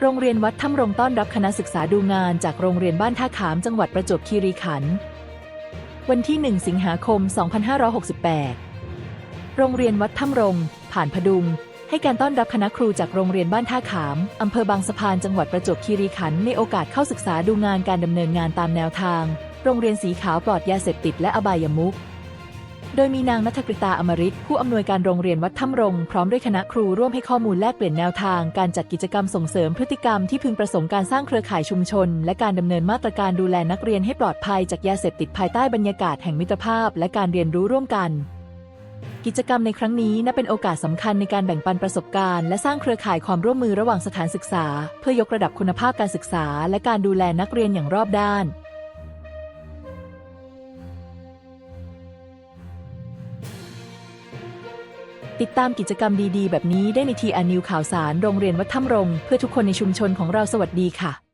โรงเรียนวัดถ้ำรงต้อนรับคณะศึกษาดูงานจากโรงเรียนบ้านท่าขามจังหวัดประจวบคีรีขันธ์วันที่ 1 สิงหาคม 2568 โรงเรียนวัดถ้ำรง ผ่านพดุง ให้การต้อนรับคณะครูจากโรงเรียนบ้านท่าขาม อำเภอบางสะพานจังหวัดประจวบคีรีขันธ์ในโอกาสเข้าศึกษาดูงานการดำเนินงานตามแนวทาง โรงเรียนสีขาวปลอดยาเสพติดและอบายามุข โดยมีนางนัทกฤตาอมริตผู้อำนวยการโรงเรียนวัดถ้ำรง พร้อมด้วยคณะครูร่วมให้ข้อมูลแลกเปลี่ยนแนวทาง การจัดกิจกรรมส่งเสริมพฤติกรรมที่พึงประสงค์การสร้างเครือข่ายชุมชน และการดำเนินมาตรการดูแลนักเรียนให้ปลอดภัยจากยาเสพติดภายใต้บรรยากาศแห่งมิตรภาพ และการเรียนรู้ร่วมกันกิจกรรมในครั้งนี้นับเป็นโอกาสสำคัญในการแบ่งปันประสบการณ์และสร้างเครือข่ายความร่วมมือระหว่างสถานศึกษา เพื่อยกระดับคุณภาพการศึกษา และการดูแลนักเรียนอย่างรอบด้าน ติดตามกิจกรรมดีๆ แบบนี้ได้ในทีอานิวข่าวสารโรงเรียนวัดถ้ำรง เพื่อทุกคนในชุมชนของเราสวัสดีค่ะ